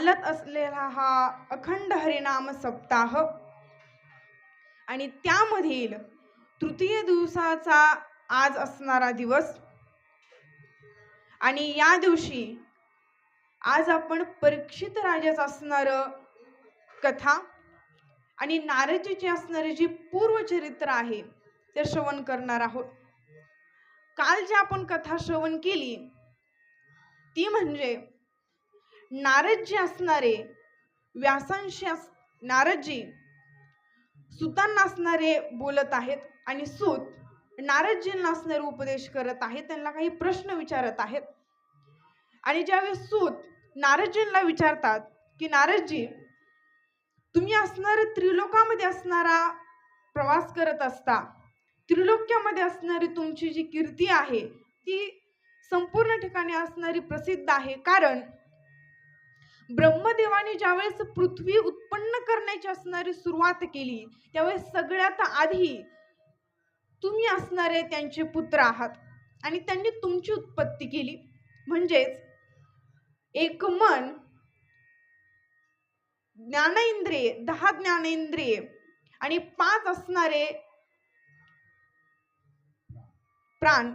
चालत असलेला हा अखंड हरिनाम सप्ताह. आणि त्यामधील तृतीय दिवसाचा आज असणारा दिवस. आणि या दिवशी आज आपण परीक्षित राजाचं असणार कथा आणि नारदजीची असणारी जी पूर्वचरित्र आहे ते श्रवण करणार आहोत. काल जी आपण कथा श्रवण केली ती म्हणजे नारदजी असणारे व्यासांशी अस नारदजी सुतांना असणारे बोलत आहेत आणि सूत नारदजींना असणारे उपदेश करत आहेत त्यांना काही प्रश्न विचारत आहेत. आणि ज्यावेळेस सूत नारदजींना विचारतात की नारदजी तुम्ही असणारे त्रिलोकामध्ये असणारा प्रवास करत असता त्रिलोक्यामध्ये असणारी तुमची जी कीर्ती आहे ती संपूर्ण ठिकाणी असणारी प्रसिद्ध आहे. कारण ब्रह्मदेवाने ज्यावेळेस पृथ्वी उत्पन्न करण्याची असणारी सुरुवात केली त्यावेळेस सगळ्यात आधी तुम्ही असणारे त्यांचे पुत्र आहात. आणि त्यांनी तुमची उत्पत्ती केली. म्हणजेच एक मन ज्ञानेंद्रिये दहा ज्ञानेंद्रिये आणि पाच असणारे प्राण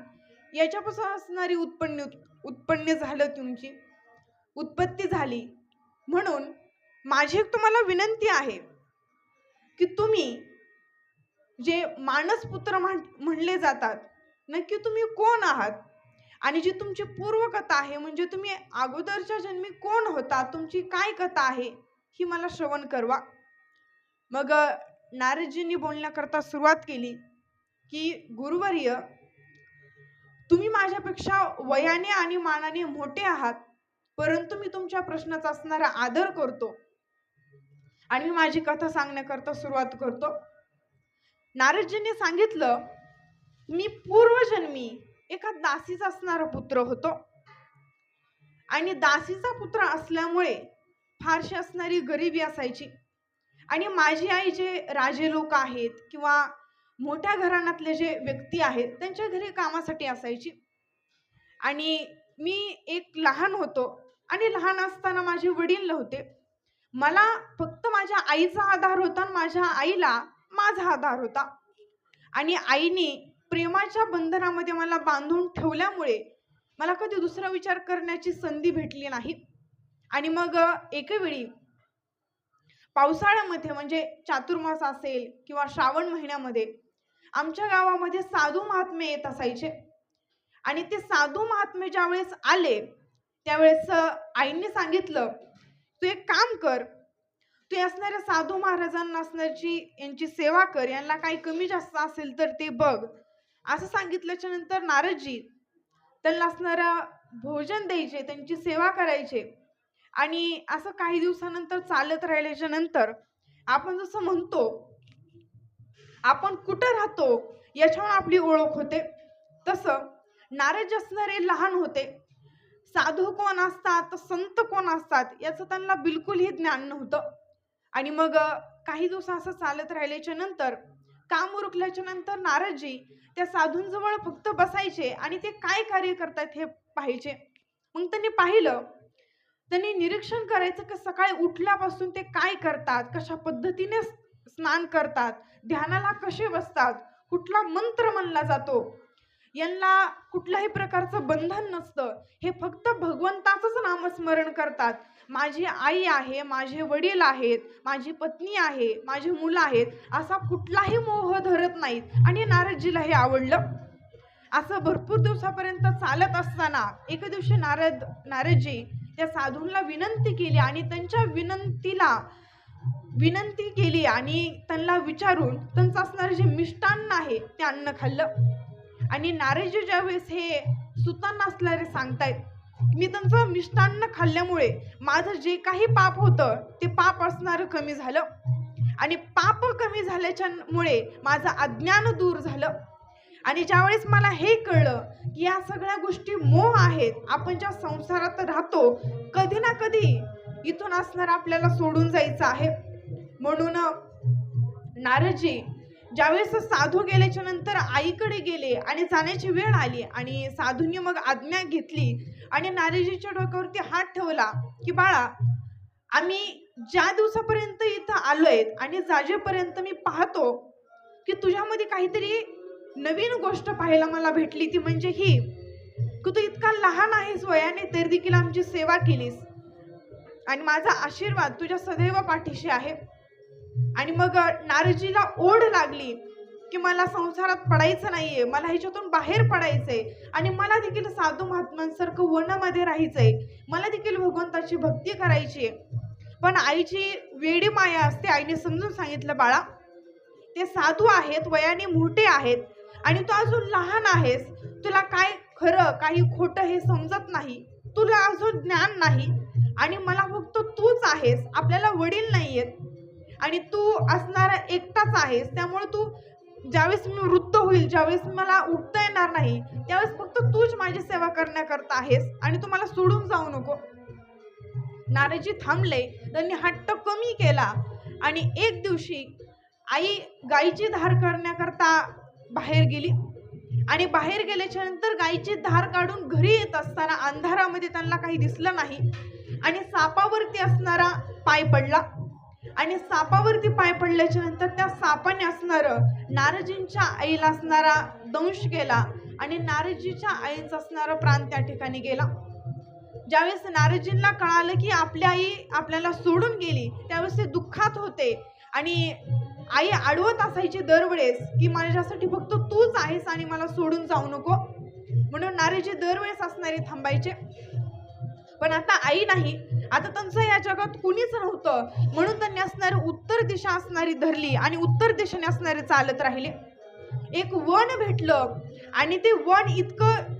याच्यापासून असणारी उत्पन्न उत्पन्न झालं तुमची. उत्पत्ती झाली. म्हणून माझी एक तुम्हाला विनंती आहे की तुम्ही जे मानसपुत्र म्हण म्हणले जातात नक्की तुम्ही कोण आहात? आणि जी तुमची पूर्वकथा आहे म्हणजे तुम्ही अगोदरच्या जन्मी कोण होता तुमची काय कथा आहे ही मला श्रवण करवा. मग नारदजींनी बोलण्याकरता सुरुवात केली की गुरुवर्य तुम्ही माझ्यापेक्षा वयाने आणि मानाने मोठे आहात. परंतु मी तुमच्या प्रश्नाचा असणारा आदर करतो. आणि मी माझी कथा सांगण्याकरता सुरुवात करतो. नारदजींनी सांगितलं मी पूर्वजन्मी एका दासीचा असणारा पुत्र होतो. आणि दासीचा पुत्र असल्यामुळे फारशी असणारी गरिबी असायची. आणि माझी आई जे राजे लोक आहेत किंवा मोठ्या घराण्यातले जे व्यक्ती आहेत त्यांच्या घरी कामासाठी असायची. आणि मी एक लहान होतो. आणि लहान असताना माझे वडील होते. मला फक्त माझ्या आईचा आधार होता आणि माझ्या आईला माझा आधार होता. आणि आईने प्रेमाच्या बंधनामध्ये मला बांधून ठेवल्यामुळे मला कधी दुसरा विचार करण्याची संधी भेटली नाही. आणि मग एकेवेळी पावसाळ्यामध्ये म्हणजे चातुर्मास असेल किंवा श्रावण महिन्यामध्ये आमच्या गावामध्ये साधू महात्मे येत असायचे. आणि ते साधू महात्मे ज्यावेळेस आले त्यावेळेस आईने सांगितलं तू एक काम कर तू असणाऱ्या साधू महाराजांना असणारची यांची सेवा कर यांना काही कमी जास्त असेल तर ते बघ. असं सांगितल्याच्या नंतर नारदजी त्यांना असणारं भोजन द्यायचे त्यांची सेवा करायचे. आणि असं काही दिवसानंतर चालत राहिल्याच्या नंतर आपण जसं म्हणतो आपण कुठं राहतो याच्यावर आपली ओळख होते. तसं नारद असणारे लहान होते. साधू कोण असतात संत कोण असतात याचं त्यांना बिलकुलही ज्ञान नव्हतं. आणि मग काही दिवस असं चालत राहिल्याच्या नंतर काम उरकल्याच्या नंतर नारदजी त्या साधूंजवळ फक्त बसायचे आणि ते काय कार्य करतात हे पाहायचे. मग त्यांनी पाहिलं त्यांनी निरीक्षण करायचं की सकाळी उठल्यापासून ते काय करतात कशा पद्धतीने स्नान करतात ध्यानाला कसे बसतात कुठला मंत्र म्हणला जातो यांना कुठल्याही प्रकारचं बंधन नसतं. हे फक्त भगवंताचंच नामस्मरण करतात. माझी आई आहे माझे वडील आहेत माझी पत्नी आहे माझी मुलं आहेत असा कुठलाही मोह धरत नाहीत. आणि नारदजीला हे आवडलं. असं भरपूर दिवसापर्यंत चालत असताना एके दिवशी नारद नारदजी त्या साधूंना विनंती केली आणि त्यांच्या विनंतीला विनंती केली आणि त्यांना विचारून त्यांचं असणारं जे मिष्टान्न आहे ते अन्न खाल्लं. आणि नारजी ज्यावेळेस हे सुतांना असणारे सांगतायत मी त्यांचं मिष्टान्न खाल्ल्यामुळे माझं जे काही पाप होतं ते पाप असणारं कमी झालं. आणि पाप कमी झाल्याच्यामुळे माझं अज्ञान दूर झालं. आणि ज्यावेळेस मला हे कळलं की या सगळ्या गोष्टी मोह आहेत आपण ज्या संसारात राहतो कधी ना कधी इथून असणार आपल्याला सोडून जायचं आहे. म्हणून नारजी ज्यावेळेस साधू गेल्याच्यानंतर आईकडे गेले आणि जाण्याची वेळ आली आणि साधूंनी मग आज्ञा घेतली आणि नारेजीच्या डोक्यावरती हात ठेवला की बाळा आम्ही ज्या दिवसापर्यंत इथं आलोय आणि जाजेपर्यंत मी पाहतो की तुझ्यामध्ये काहीतरी नवीन गोष्ट पाहायला मला भेटली. ती म्हणजे ही की तू इतका लहान आहेस वयाने तरी देखील आमची सेवा केलीस. आणि माझा आशीर्वाद तुझ्या सदैव पाठीशी आहे. आणि मग नारजीला ओढ लागली की मला संसारात पडायचं नाहीये मला ह्याच्यातून बाहेर पडायचंय आणि मला देखील साधू महात्म्यांसारखं वनामध्ये राहायचंय मला देखील भगवंताची भक्ती करायची आहे पण आईची वेडी माया असते आईने समजून सांगितलं बाळा ते साधू आहेत वयाने मोठे आहेत आणि तू अजून लहान आहेस तुला काय खरं काही खोटं हे समजत नाही तुला अजून ज्ञान नाही आणि मला फक्त तूच आहेस आपल्याला वडील नाही आहेत आणि तू असणारा एकटाच आहेस त्यामुळे तू ज्यावेळेस मी वृत्त होईल ज्यावेळेस मला उठता येणार नाही त्यावेळेस फक्त तूच माझी सेवा करण्याकरता आहेस आणि तू मला सोडून जाऊ नको. नारदजी थांबले त्यांनी हट्ट कमी केला आणि एक दिवशी आई गाईची धार करण्याकरता बाहेर गेली. आणि बाहेर गेल्याच्यानंतर गाईची धार काढून घरी येत असताना अंधारामध्ये त्यांना काही दिसलं नाही आणि सापावरती असणारा पाय पडला. आणि सापावरती पाय पडल्याच्या नंतर त्या सापाने असणारं नारजींच्या आईला असणारा दंश गेला आणि नारजीच्या आईचा असणारा प्राण त्या ठिकाणी गेला. ज्यावेळेस नारजींना कळालं की आपली आई आपल्याला सोडून गेली त्यावेळेस ते दुःखात होते. आणि आई आडवत असायची दरवेळेस की माझ्यासाठी फक्त तूच आहेस आणि मला सोडून जाऊ नको. म्हणून नारेजी दरवेळेस असणारे थांबायचे. पण आता आई नाही. आता त्यांचं या जगात कुणीच नव्हतं. म्हणून त्यांनी असणारी उत्तर दिशा असणारी धरली आणि उत्तर दिशेने असणारे चालत राहिले. एक वन भेटलं आणि ते वन इतकं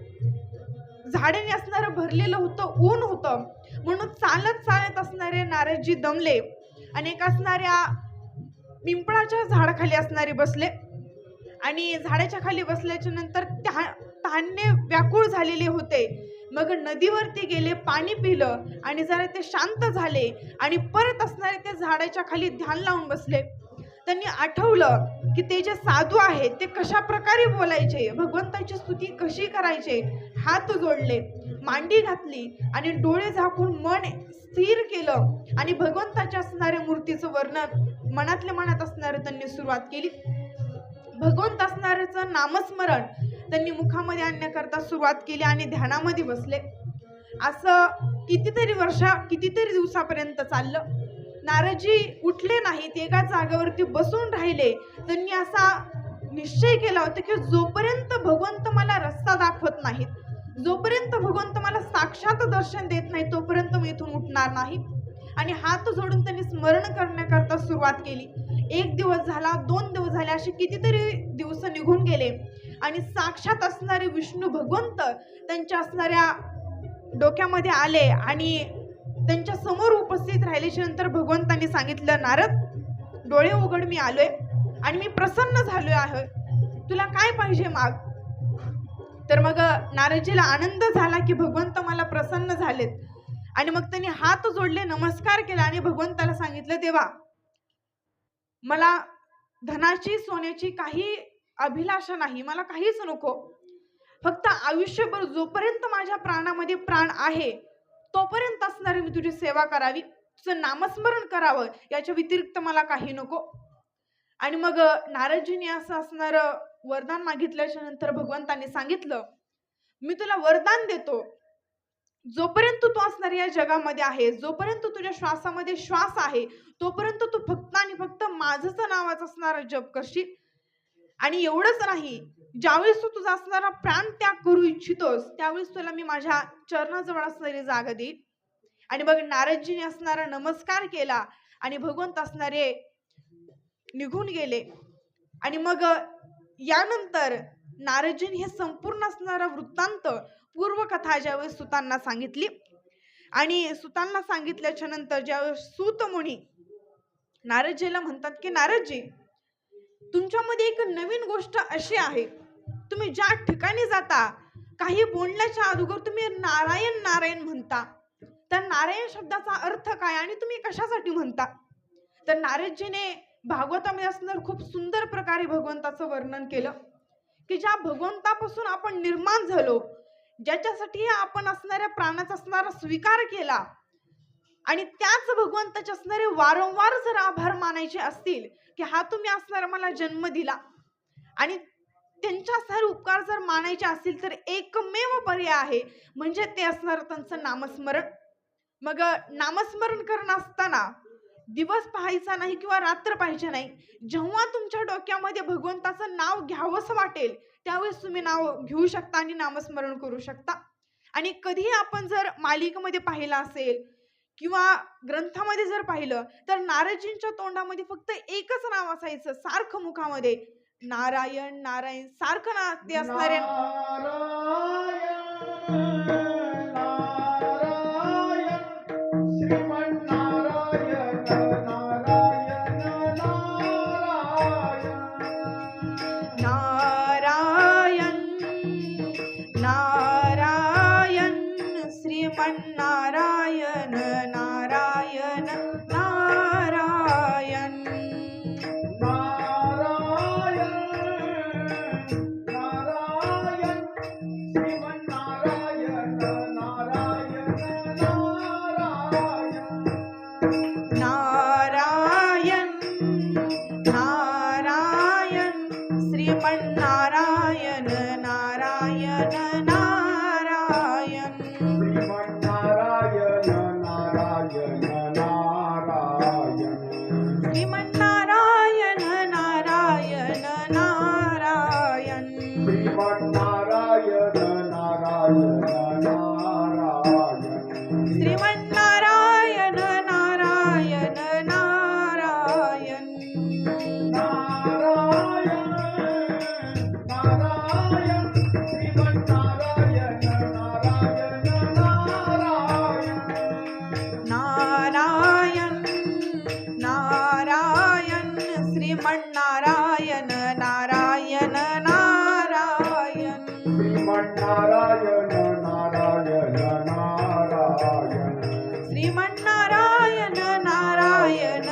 झाडेने असणारं भरलेलं होतं ऊन होतं. म्हणून चालत चालत असणारे नारदजी दमले आणि एक असणाऱ्या पिंपळाच्या झाडाखाली असणारे बसले. आणि झाडाच्या खाली बसल्याच्या नंतर त्या तहाने व्याकुळ झालेले होते. मग नदीवरती गेले पाणी पिलं आणि जरा ते शांत झाले आणि परत असणारे त्या झाडाच्या खाली ध्यान लावून बसले. त्यांनी आठवलं की ते जे साधू आहेत ते कशा प्रकारे बोलायचे भगवंताची स्तुती कशी करायचे हात जोडले मांडी घातली आणि डोळे झाकून मन स्थिर केलं आणि भगवंताच्या असणाऱ्या मूर्तीचं वर्णन मनातल्या मनात असणारं त्यांनी सुरुवात केली. भगवंत असणाऱ्याचं नामस्मरण त्यांनी मुखामध्ये आणण्याकरता सुरुवात केली आणि ध्यानामध्ये बसले. असं कितीतरी वर्षा कितीतरी दिवसापर्यंत चाललं. नारदजी उठले नाहीत एका जागेवरती बसून राहिले. त्यांनी असा निश्चय केला होता की जोपर्यंत भगवंत मला रस्ता दाखवत नाहीत जोपर्यंत भगवंत मला साक्षात दर्शन देत नाही तोपर्यंत मी इथून उठणार नाही. आणि हात जोडून त्यांनी स्मरण करण्याकरता सुरुवात केली. एक दिवस झाला दोन दिवस झाले असे कितीतरी दिवस निघून गेले. आणि साक्षात असणारे विष्णू भगवंत त्यांच्या असणाऱ्या डोक्यामध्ये आले आणि त्यांच्यासमोर उपस्थित राहिल्याच्या नंतर भगवंतांनी सांगितलं नारद डोळे उघड मी आलोय आणि मी प्रसन्न झालोय आहे. तुला काय पाहिजे माग? तर मग नारदजीला आनंद झाला की भगवंत मला प्रसन्न झालेत. आणि मग त्यांनी हात जोडले नमस्कार केला आणि भगवंताला सांगितलं देवा मला धनाची सोन्याची काही अभिलाषा नाही मला काहीच नको. फक्त आयुष्यभर जोपर्यंत माझ्या प्राणामध्ये प्राण आहे तोपर्यंत असणारी मी तुझी सेवा करावी तुझं नामस्मरण करावं याच्या व्यतिरिक्त मला काही नको. आणि मग नारदजीने असं असणारं वरदान मागितल्याच्या नंतर भगवंतांनी सांगितलं मी तुला वरदान देतो. जोपर्यंत तू असणार या जगामध्ये आहे जोपर्यंत तुझ्या श्वासामध्ये श्वास आहे तोपर्यंत तू फक्त आणि फक्त माझंच नावाचं असणारा जप करशील. आणि एवढंच नाही ज्यावेळेस तू तुझा असणारा प्राण त्याग करू इच्छितोस त्यावेळेस तुला मी माझ्या चरणाजवळ असणारी जागा देईल आणि बघ नारदजीने असणारा नमस्कार केला आणि भगवंत असणारे निघून गेले. आणि मग यानंतर नारदजीने हे संपूर्ण असणारा वृत्तांत पूर्वकथा ज्यावेळेस सुतांना सांगितली आणि सुतांना सांगितल्याच्या नंतर ज्यावेळेस सूत मुनी नारदजीला म्हणतात की नारदजी तुमच्यामध्ये एक नवीन गोष्ट अशी आहे. तुम्ही ज्या ठिकाणी जाता काही बोलण्याच्या अगोदर तुम्ही नारायण नारायण म्हणता. तर नारायण शब्दाचा अर्थ काय आणि तुम्ही कशासाठी म्हणता? तर नारदजीने भागवतामध्ये असणार खूप सुंदर प्रकारे भगवंताचं वर्णन केलं की ज्या भगवंतापासून आपण निर्माण झालो ज्याच्यासाठी आपण असणाऱ्या प्राणाचा असणारा स्वीकार केला आणि त्याच भगवंताचे असणारे वारंवार जर आभार मानायचे असतील की हा तुम्ही असणारा मला जन्म दिला. आणि त्यांच्या असणारे उपकार जर मानायचे असतील तर एकमेव पर्याय आहे म्हणजे ते असणार त्यांचं नामस्मरण. मग नामस्मरण करणं असताना दिवस पाहायचा नाही किंवा रात्र पाहायचे नाही जेव्हा तुमच्या डोक्यामध्ये भगवंताचं नाव घ्यावंसं वाटेल त्यावेळेस तुम्ही नाव घेऊ शकता आणि नामस्मरण करू शकता. आणि कधीही आपण जर मालिकेमध्ये पाहिलं असेल किंवा ग्रंथामध्ये जर पाहिलं तर नारदजींच्या तोंडामध्ये फक्त एकच नाव असायचं सारखं मुखामध्ये. नारायण नारायण सारखं ना ते असणारे नारायण श्रीमन्नारायण नारायण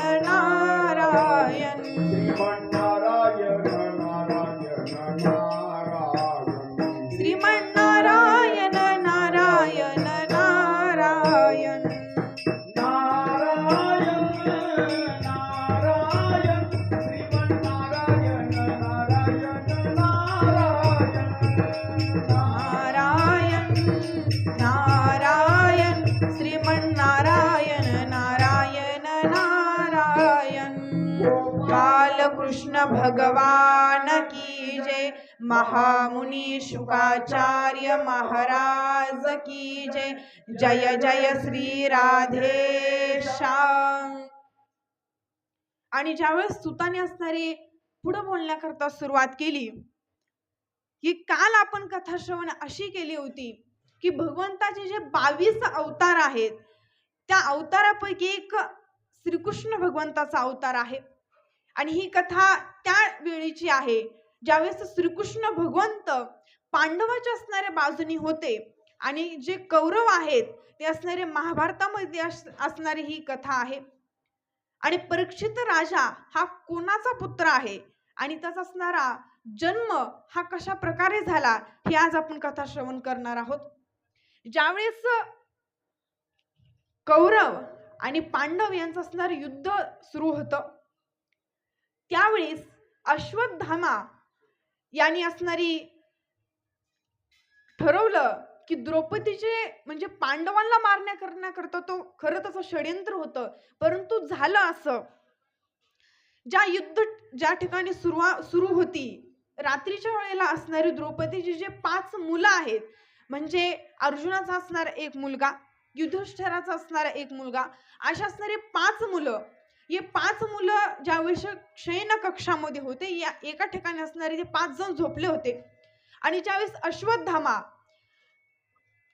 नारायण नारायण नारायण। बालकृष्ण भगवान की जय। महामुनी शुकाचार्य महाराज की जय। जय जय श्री राधे श्याम। आणि ज्यावेळेस सुताने असणारे पुढं बोलण्याकरता सुरुवात केली की काल आपण कथा श्रवण अशी केली होती की भगवंताचे जे बावीस अवतार आहेत त्या अवतारापैकी एक श्रीकृष्ण भगवंताचा अवतार आहे. आणि ही कथा त्या वेळीची आहे ज्यावेळेस श्रीकृष्ण भगवंत पांडवाच्या असणाऱ्या बाजूनी होते आणि जे कौरव आहेत ते असणारे महाभारतामध्ये अस- असणारी ही कथा आहे. आणि परीक्षित राजा हा कोणाचा पुत्र आहे? आणि त्याचा असणारा जन्म हा कशा प्रकारे झाला हे आज आपण कथा श्रवण करणार आहोत. ज्यावेळेस कौरव आणि पांडव यांचं असणारं युद्ध सुरू होतं त्यावेळेस अश्वत्थामा यांनी असणारी ठरवलं की द्रौपदीचे म्हणजे पांडवांना मारण्या करण्याकरता तो खरं तसं षडयंत्र होतं. परंतु झालं असं. ज्या युद्ध ज्या ठिकाणी सुरुवा सुरू होती रात्रीच्या वेळेला असणारी द्रौपदीची जे पाच मुलं आहेत म्हणजे अर्जुनाचा असणारा एक मुलगा युधिष्ठराचा असणारा एक मुलगा अशा असणारे पाच मुलं. हे पाच मुलं ज्यावेळेस शयन कक्षामध्ये होते या एका ठिकाणी असणारे ते पाच जण झोपले होते. आणि ज्यावेळेस अश्वत्थामा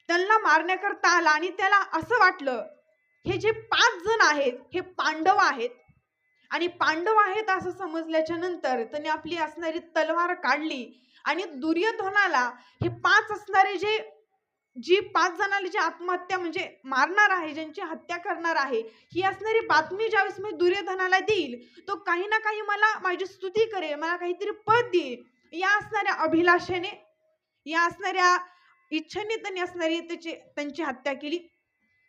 त्यांना मारण्याकरता आला आणि त्याला असं वाटलं हे जे पाच जण आहेत हे पांडव आहेत. आणि पांडव आहेत असं समजल्याच्या नंतर त्याने आपली असणारी तलवार काढली. आणि दुर्योधनाला हे पाच असणारे जे जी पाच जणांना जी आत्महत्या म्हणजे मारणार आहे ज्यांची हत्या करणार आहे ही असणारी बातमी ज्यावेळेस मी दुर्योधनाला देईल तो काही ना काही मला माझी स्तुती करेल मला काहीतरी पद देईल. या असणाऱ्या अभिलाषेने या असणाऱ्या इच्छेने त्यांनी असणारी त्याची त्यांची हत्या केली.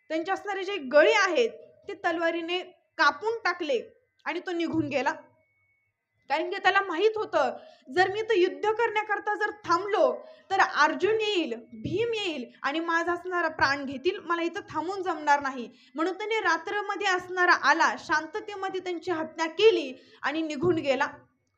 त्यांचे असणारे जे गळे आहेत ते तलवारीने कापून टाकले आणि तो निघून गेला. कारण की त्याला माहीत होतं जर मी तर युद्ध करण्याकरता जर थांबलो तर अर्जुन येईल भीम येईल आणि माझा असणारा प्राण घेतील मला इथं थांबून जमणार नाही. म्हणून त्याने रात्रमध्ये असणारा आला शांततेमध्ये त्यांची हत्या केली आणि निघून गेला.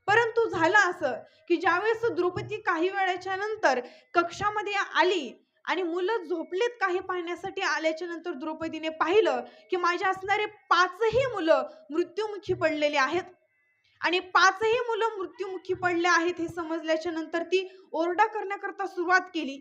परंतु झालं असं की ज्यावेळेस द्रौपदी काही वेळाच्या नंतर कक्षामध्ये आली आणि मुलं झोपलेत काही पाहण्यासाठी आल्याच्यानंतर द्रौपदीने पाहिलं की माझ्या असणारे पाचही मुलं मृत्युमुखी पडलेले आहेत. आणि पाचही मुलं मृत्युमुखी पडले आहेत हे समजल्याच्या नंतर ती ओरडा करण्याकरता सुरुवात केली.